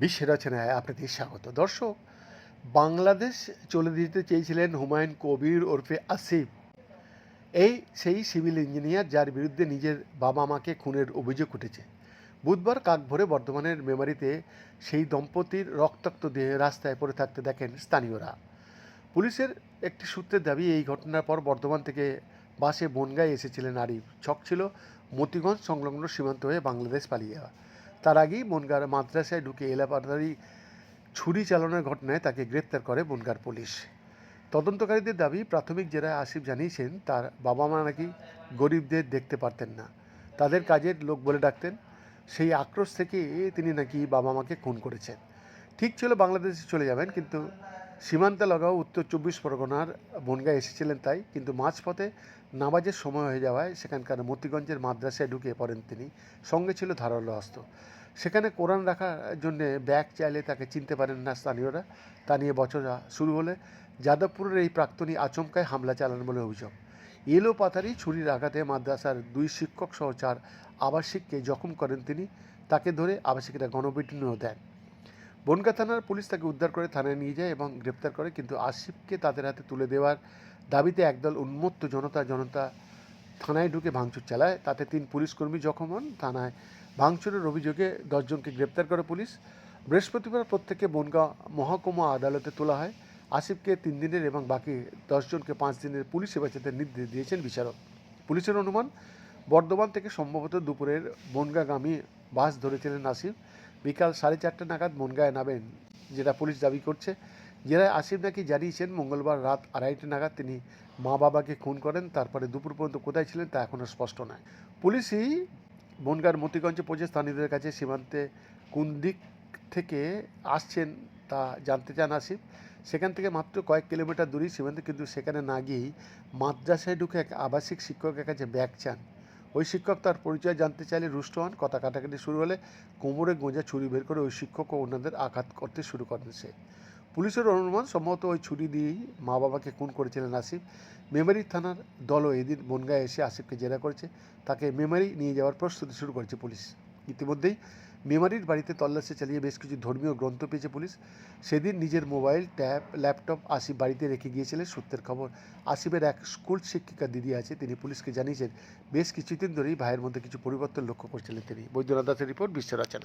বিশ্বের রচনায় আপনাদের স্বাগত। দর্শক, বাংলাদেশ চলে দিতে চেয়েছিলেন হুমায়ুন কবির ওরফে আসিফ। এই সেই সিভিল ইঞ্জিনিয়ার যার বিরুদ্ধে নিজের বাবা মাকে খুনের অভিযোগ উঠেছে। বুধবার কাক ভরে বর্ধমানের মেমারিতে সেই দম্পতির রক্তাক্ত দেহে রাস্তায় পড়ে থাকতে দেখেন স্থানীয়রা। পুলিশের একটি সূত্রের দাবি, এই ঘটনার পর বর্ধমান থেকে বাসে বনগায় এসেছিলেন আরিফ। ছক ছিল মতিগঞ্জ সংলগ্ন সীমান্ত হয়ে বাংলাদেশ পালিয়ে যাওয়া। তার আগেই বনগার মাদ্রাসায় ঢুকে এলাপাতারি ছুরি চালানোর ঘটনায় তাকে গ্রেপ্তার করে বনগার পুলিশ। তদন্তকারীদের দাবি, প্রাথমিক জেরায় আসিফ জানিয়েছেন, তার বাবা মা নাকি গরিবদের দেখতে পারতেন না। তাদের কাজের লোক বলে ডাকতেন। সেই আক্রোশ থেকে তিনি নাকি বাবা মাকে খুন করেছেন। ঠিক ছিল বাংলাদেশে চলে যাবেন, কিন্তু সীমান্তে লাগাও উত্তর চব্বিশ পরগনার বনগায় এসেছিলেন তাই, কিন্তু মাঝপথে নামাজের সময় হয়ে যাওয়ায় সেখানকার মতিগঞ্জের মাদ্রাসায় ঢুকে পড়েন তিনি। সঙ্গে ছিল ধারালো অস্ত্র সেখানে কোরআন রাখার জন্য ব্যাগ চাইলে তাকে চিনতে পারেন না স্থানীয়রা। তা নিয়ে বচসা শুরু হলে যাদবপুরের এই প্রাক্তনী আচমকায় হামলা চালান বলে অভিযোগ। এলো পাতারি ছুরির আঘাতে মাদ্রাসার দুই শিক্ষক সহ চার আবাসিককে জখম করেন তিনি। তাকে ধরে আবাসিকরা গণপিটুনিও দেন। বনগা থানার পুলিশ তাকে উদ্ধার করে থানায় নিয়ে যায় এবং গ্রেপ্তার করে। কিন্তু আসিফকে তাদের হাতে তুলে দেওয়ার দাবিতে একদল উন্মত্ত জনতা জনতা থানায় ঢুকে ভাঙচুর চালায়। তাতে তিন পুলিশকর্মী জখম হন। থানায় ভাঙচুরের অভিযোগে দশজনকে গ্রেপ্তার করে পুলিশ। বৃহস্পতিবার প্রত্যেকে বনগাঁ মহকুমা আদালতে তোলা হয়। আসিফকে তিন দিনের এবং বাকি দশজনকে পাঁচ দিনের পুলিশ হেফাজতের নির্দেশ দিয়েছেন বিচারক। পুলিশের অনুমান, বর্ধমান থেকে সম্ভবত দুপুরের বনগাগামী বাস ধরেছিলেন আসিফ। বিকাল সাড়ে চারটে নাগাদ বনগায় নামেন যেটা পুলিশ দাবি করছে। জেলায় আসিফ নাকি জানিয়েছেন, মঙ্গলবার রাত আড়াইটে নাগাদ তিনি মা বাবাকে খুন করেন, তারপরে দুপুর পর্যন্ত কোথায় ছিলেন তা এখনও স্পষ্ট নয়। পুলিশই বনগার মতিগঞ্জে পৌঁছে স্থানীয়দের কাছে সীমান্তে কোন দিক থেকে আসছেন তা জানতে চান আসিফ। সেখান থেকে মাত্র কয়েক কিলোমিটার দূরেই সীমান্তে, কিন্তু সেখানে না গিয়েই মাদ্রাসায় ঢুকে এক আবাসিক শিক্ষকের কাছে ব্যাগ চান। ওই শিক্ষক তার পরিচয় জানতে চাইলে রুষ্ট হন। কথা কাটাকাটি শুরু হলে কোমরে গোঁজা ছুরি বের করে ওই শিক্ষক ও অন্যদের আঘাত করতে শুরু করেন সে। পুলিশের অনুমান, সম্ভবত ওই ছুরি দিয়েই মা বাবাকে খুন করেছিলেন আসিফ। মেমারি থানার দলও এদিন বনগায় এসে আসিফকে জেরা করেছে। তাকে মেমারি নিয়ে যাওয়ার প্রস্তুতি শুরু করেছে পুলিশ। ইতিমধ্যেই মেমারির বাড়িতে তল্লাশি চালিয়ে বেশ কিছু ধর্মীয় গ্রন্থ পেয়েছে পুলিশ। সেদিন নিজের মোবাইল, ট্যাব, ল্যাপটপ আসিফ বাড়িতে রেখে গিয়েছিলেন সূত্রের খবর। আসিফের এক স্কুল শিক্ষিকা দিদি আছে, তিনি পুলিশকে জানিয়েছেন, বেশ কিছুদিন ধরেই ভাইয়ের মধ্যে কিছু পরিবর্তন লক্ষ্য করছিলেন তিনি। বৈদ্যনাথ দাসের রিপোর্ট, বিশ্ব রচনা।